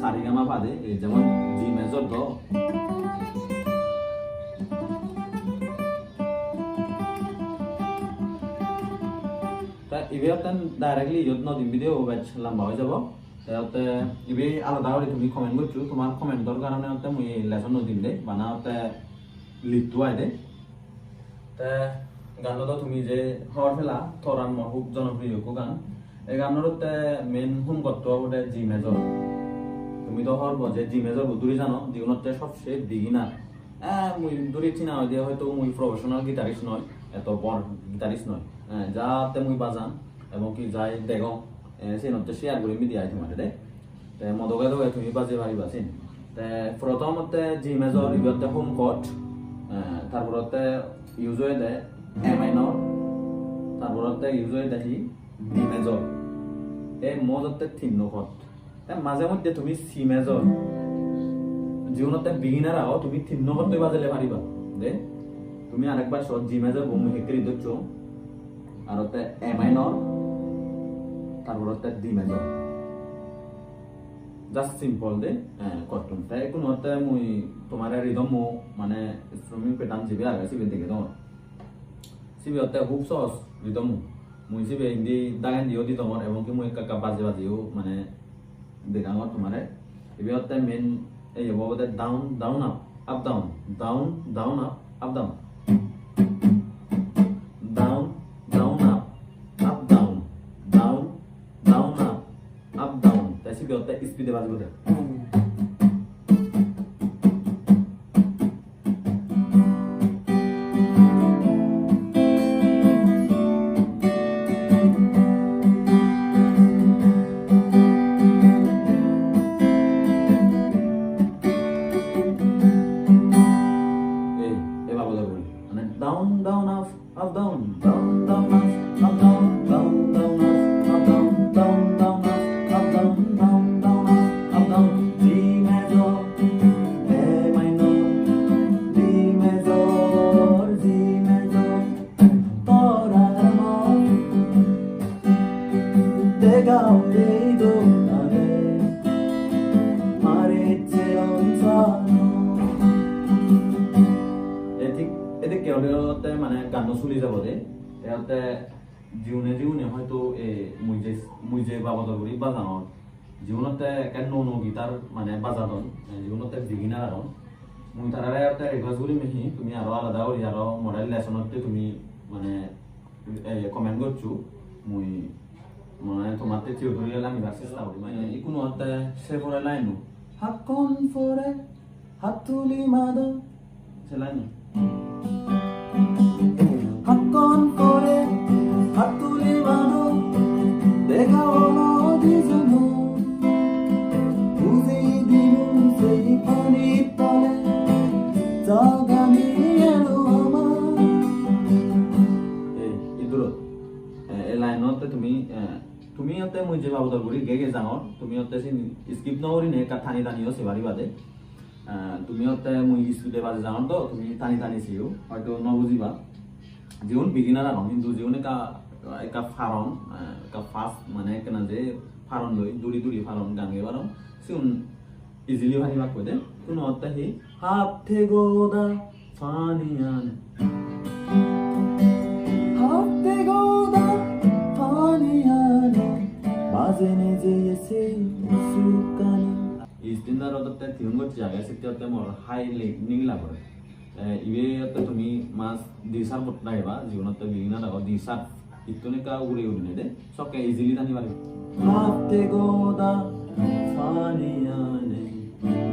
সারিগামা পাদে যেমন জি মেজর তা ইবে আপনার ডাইরেক্টলি ইয়ত নদী ভিডিও ব্যাচ লম্বা হয়ে যাব। তাতে ইবে আলাদা করে তুমি কমেন্ট করছ তোমার কমেন্টর কারণে হতে মুই লেসন নদীম দে। বানা হতে লিখতো আই দে। তে গানটা তো তুমি যে হর ফেলা থরান মহুক জনপ্রিয় গান। এই গানৰ মেইন হোম কৰ্তব্য বোলে জি মেজৰ তুমি তো হর যে জি মেজর বুদ্ধুরি জানো, জীবনতে সবচেয়ে বিগিনার হ্যাঁ মুই দূরে চিনা দিয়ে হয়তো মুই প্রফেশনাল গিটারিস্ট নয়, এত বড় গিটারিস্ট নয়। যাতে মুই বাজান এবং কি যাই দেখ সেই নতে শেয়ার করে মি দিয়াই তোমার দে তে, মদকে দগে তুমি বাজে চিন তে প্রথমতে জি মেজর হোম কট তারপরতে ইউজ হয়ে দেয় এম আইনর তারপরতে ইউজ হয়ে দেখি ডি মেজর এই মজতে তিন নকট তা মাঝে মধ্যে তুমি সি মেজর জীৱনতে বিগিনার আও তুমি তিন নকট তুই বাজালে পারিবা দে, তুমি আরেকবার সব জি মেজর বমি হেকরি দিচ্ছ আর ওতে এ মাইনর তারপর ওতে ডি মেজর জাস্ট সিম্পল দে। কটন। তাই কোনো হতে মুই তোমার রিদম মানে স্ট্রমিং পেটান জিবে আগে সিবে দেখে দাও সিবে হতে খুব সহজ রিদম মুই সিবে হিন্দি দাগান দিও দি তোমার এবং কি মুই কাকা বাজে বাজিও মানে দেখাঙর তোমারে এবার মেন এই বোধহয় down down up up down down down up up down down, down, up down, up, up, down. তাই সে বিয়তে স্পিডে বাজবো দে down, down, off, off, down, down, down, off, off, down, down, down, off, off, down, down, down, off, off, down, down, down, off, off, down. Di major, E minor, D major, D major, do re mi. Pega o dedo. যে কেৰলতে মানে গানটো চলি যাব যে ইয়াতে জীৱনে জীৱনে হয়তো এই মুইজে মুইজে বাবদৰ বুলি বাজানো জীৱনতে একে ন ন মানে বাজাদন জীৱনতে বিঘিনাৰ আৰু। মই তাৰাৰে ইয়াতে ৰিকুৱেষ্ট কৰিম সেইখিনি তুমি আৰু আলাদা কৰি আৰু মডেল লেচনতে তুমি মানে এই কমেণ্ট কৰিছোঁ মই মানে তোমাতে থিয় আমি তাৰ চেষ্টা মানে ই কোনো হাতে চে লাইনো হাকন ফৰে হাতুলি মাদ চেলাইনো 嗯。Mm. মই যে বাবদৰ কৰি গে গে যাওঁ। তুমি ইয়াতে স্কিপ নকৰি নে কা টানি টানিও চিবাৰি বাদে। তুমি ইয়াতে মই স্কুলে বাজে যাওঁ তো তুমি টানি টানি চিও হয়তো নবুজিবা। যিখন বিগিনাৰ আনো কিন্তু যিখন একা একা ফাৰণ আহ, একা ফাষ্ট মানে কেনা যে ফাৰণ লৈ দৌৰি দৌৰি ফাৰণ গান গে পাৰণ সিউন ইজিলি ভাঙিবা কৈ দে কোনো অত্তা সি হাত থেকে গোদা ফানিয়ান হাতে গোদা পানিয়ানো বাজেনে যে এসে সুকানি ইস্তিন্দার অততে তিনগত জায়গা সিতে অতে মোর হাই নিগলা করে ইবে অতে তুমি মাছ দিসার বট নাইবা জীবনতে বিগিনা লাগো দিসার ইতনে কা উড়ে উড়ে দে সবকে ইজিলি জানি পারি হাতে গোদা পানিয়ানে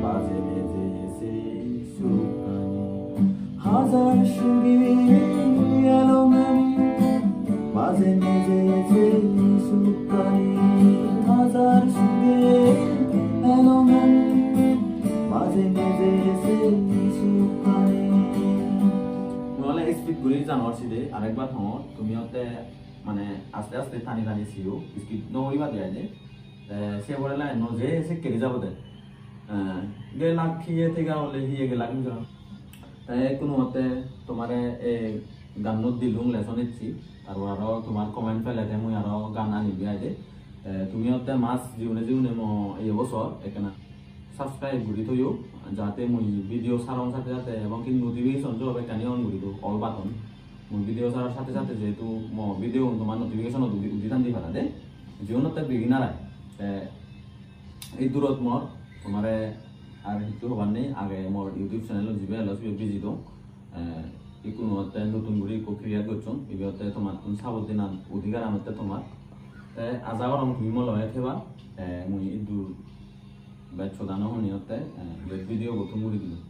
বাজেনে যে এসে সুকানি হাজার সুরে এলো মানে মাঝে মেঝে আরেকবার হও, তুমি হতে মানে আস্তে আস্তে টানি টানি সিও স্পিড নকরিবা দেয় যে সে বলে লাই, ন, যে, সে কেড়ে যাব দে। গে লাগ খিয়ে থেকে হলে হিয়ে গে লাগ তাই কোনো মতে তোমারে এই গানত দিলুং লেসন ইচ্ছি আৰু আৰু তোমাৰ কমেণ্ট পেলাইতে মই আৰু গান আনিবি আইদে তুমি হতে মাছ জীবনে জীবনে মই এই বছর এখানে সাবস্ক্রাইব কৰি থৈও, যাতে মই ভিডিঅ' চাৰৰ সাথে সাথে, এবং কি নোটিফিকেশন যে হবে কানি অন দিওঁ অল বাটন ভিডিঅ' চাৰৰ সাথে সাথে যেহেতু মই ভিডিঅ' তোমাৰ নোটিফিকেশন উদিতান দি। পেলা দে জীৱনত বিগিনাৰ এই দূৰত মোৰ তোমাৰে আর সেইটো হবার নেই। আগে মোর ইউটিউব চ্যানেলত যিবে সিবে বিজি দিওঁ ইকোনো নতুন করে ইকো ক্রিয়েট করছ ইবিহতে তোমার তুমি চাবত দিন অধিকার আনতে তোমার। আজাগর আমি তুমি মই লগাই থেবা মুই দূর বেড চদানো শুনিয়তে ভিডিঅ' গঠন কৰি দিলোঁ।